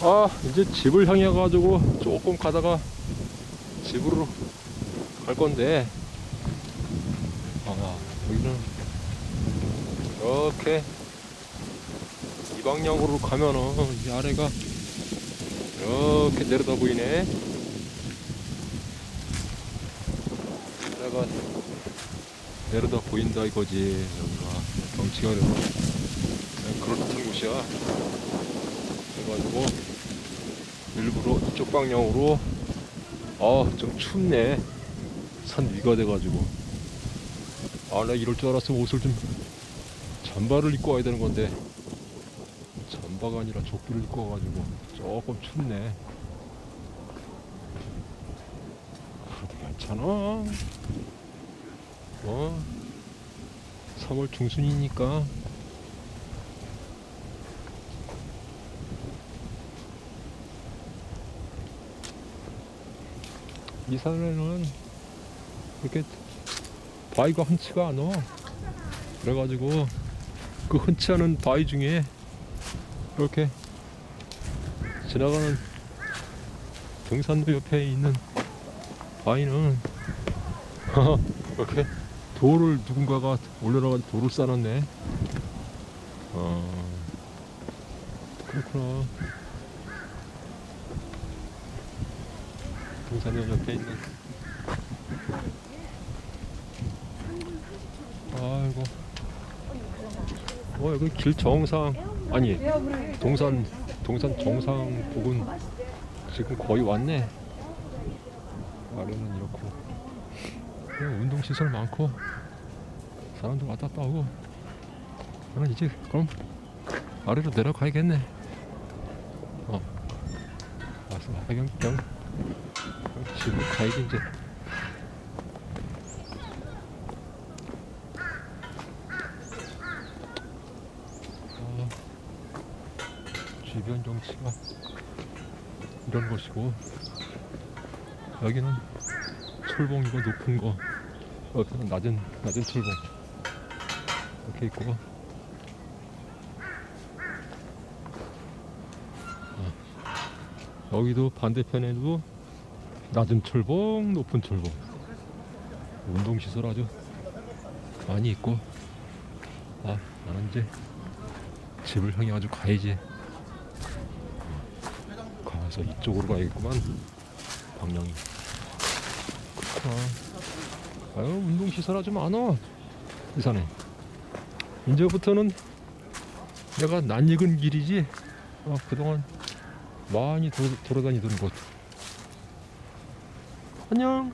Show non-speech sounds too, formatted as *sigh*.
아 이제 집을 향해 가지고 조금 가다가 집으로 갈 건데. 아 여기는 이렇게 이 방향으로 가면은 이 아래가 이렇게 내려다 보이네. 아래가 내려다 보인다 이거지. 여기가 경치가 그렇다는 곳이야 일부러 이쪽 방향으로. 아 좀 춥네. 산 위가 돼가지고. 아 나 이럴 줄 알았으면 옷을 좀 잠바를 입고 와야 되는 건데. 잠바가 아니라 조끼를 입고 와가지고 조금 춥네. 그래도 괜찮아. 어? 3월 중순이니까 이 산에는 이렇게 바위가 흔치가 않아. 그래가지고 그 흔치 않은 바위 중에 이렇게 지나가는 등산로 옆에 있는 바위는 *laughs* 이렇게 돌을 누군가가 올려놔가 돌을 쌓았네. 어, 그렇구나. 등산로 옆에 있는. 아이고. 어 여기 길 정상 아니 동산 동산 정상 부근 지금 거의 왔네. 아래는 이렇고. 그냥 운동 시설 많고. 사람들 왔다 갔다 하고. 나는 이제 그럼 아래로 내려가야겠네. 어. 와서 그냥 그냥 집으로 가야지 이제. 아, 주변 정치가 이런 것이고 여기는 철봉이고 높은 거 여기는 낮은 낮은 철봉. 이렇게 있고. 어, 여기도 반대편에도 낮은 철봉 높은 철봉. 운동시설 아주 많이 있고. 아 나는 이제 집을 향해 아주 가야지. 가서 이쪽으로 가야겠구만. 방향이. 그렇구나. 아유 운동시설 아주 많아. 이 산에. 이제부터는 내가 낯익은 길이지. 어, 그동안 많이 도, 돌아다니던 곳 안녕